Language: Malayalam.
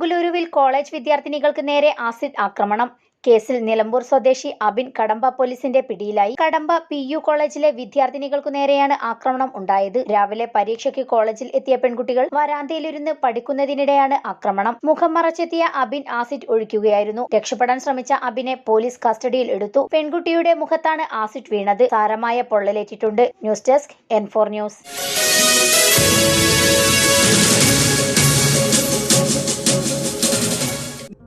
മംഗളൂരുവിൽ കോളേജ് വിദ്യാർത്ഥിനികൾക്ക് നേരെ ആസിഡ് ആക്രമണം. കേസിൽ നിലമ്പൂർ സ്വദേശി അബിൻ കടമ്പ പോലീസിന്റെ പിടിയിലായി. കടമ്പ പി യു കോളേജിലെ വിദ്യാർത്ഥിനികൾക്കു നേരെയാണ് ആക്രമണം ഉണ്ടായത്. രാവിലെ പരീക്ഷയ്ക്ക് കോളേജിൽ എത്തിയ പെൺകുട്ടികൾ വരാന്തയിലിരുന്ന് പഠിക്കുന്നതിനിടെയാണ് ആക്രമണം. മുഖം മറച്ചെത്തിയ അബിൻ ആസിഡ് ഒഴിക്കുകയായിരുന്നു. രക്ഷപ്പെടാൻ ശ്രമിച്ച അബിനെ പോലീസ് കസ്റ്റഡിയിൽ എടുത്തു. പെൺകുട്ടിയുടെ മുഖത്താണ് ആസിഡ് വീണത്. സാരമായ പൊള്ളലേറ്റിട്ടുണ്ട്. News desk N four news.